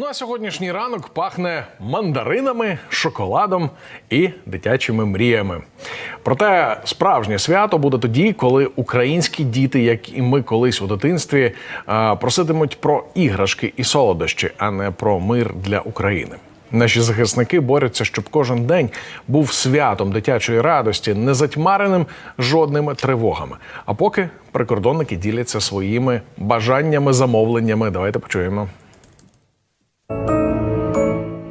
Ну а сьогоднішній ранок пахне мандаринами, шоколадом і дитячими мріями. Проте справжнє свято буде тоді, коли українські діти, як і ми колись у дитинстві, проситимуть про іграшки і солодощі, а не про мир для України. Наші захисники борються, щоб кожен день був святом дитячої радості, не затьмареним жодними тривогами. А поки прикордонники діляться своїми бажаннями, замовленнями. Давайте почуємо.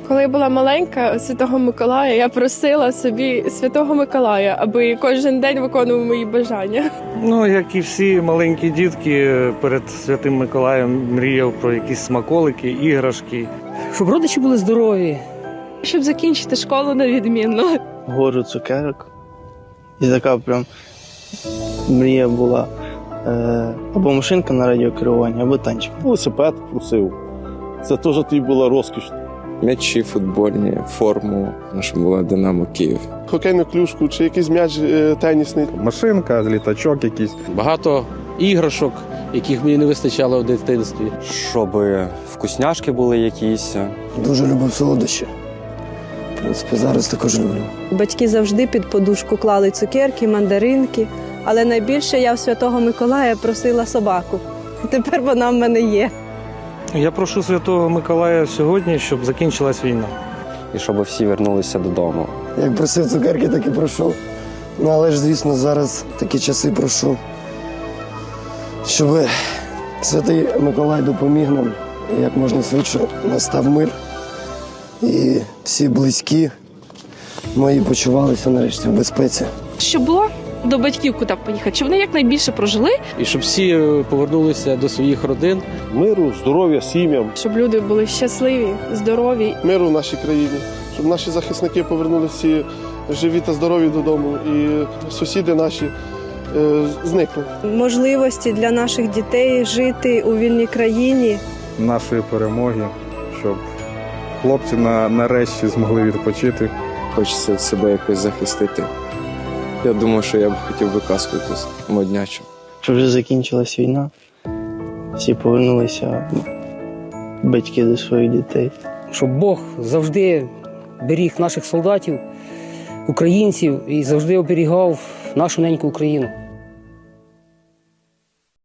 Коли я була маленька Святого Миколая, я просила собі Святого Миколая, аби кожен день виконував мої бажання. Ну, як і всі маленькі дітки, перед Святим Миколаєм мріяв про якісь смаколики, іграшки. щоб родичі були здорові. Щоб закінчити школу на відмінно. гору цукерок. І така прям мрія була. Е, або машинка на радіокерування, або танчик. велосипед просив. Це теж тоді була розкіш. м'ячі футбольні, форму, щоб була Динамо Київ. Хокейну клюшку чи якийсь м'яч е, тенісний. машинка, літачок якийсь. багато іграшок, яких мені не вистачало в дитинстві. щоб вкусняшки були якісь. Дуже любив солодощі. В принципі, зараз також люблю. Батьки завжди під подушку клали цукерки, мандаринки, але найбільше я в Святого Миколая просила собаку. Тепер вона в мене є. Я прошу Святого Миколая сьогодні, щоб закінчилась війна. І щоб всі вернулися додому. Як просив цукерки, так і пройшов. Ну, але ж, звісно, зараз такі часи прошу, щоб Святий Миколай допоміг нам і як можна швидше настав мир. І всі близькі мої почувалися нарешті в безпеці. Щоб було до батьків куди поїхати, щоб вони якнайбільше прожили. І щоб всі е, повернулися до своїх родин. Миру, здоров'я, сім'ям, Щоб люди були щасливі, здорові. миру в нашій країні, щоб наші захисники повернулися живі та здорові додому, і сусіди наші е, зникли. Можливості для наших дітей жити у вільній країні. нашої перемоги, щоб хлопці на, нарешті змогли відпочити. Хочеться себе якось захистити. Я думаю, що я б хотів би каску якусь моднячу. Щоб вже закінчилась війна, всі повернулися батьки до своїх дітей. Щоб Бог завжди беріг наших солдатів, українців і завжди оберігав нашу неньку Україну.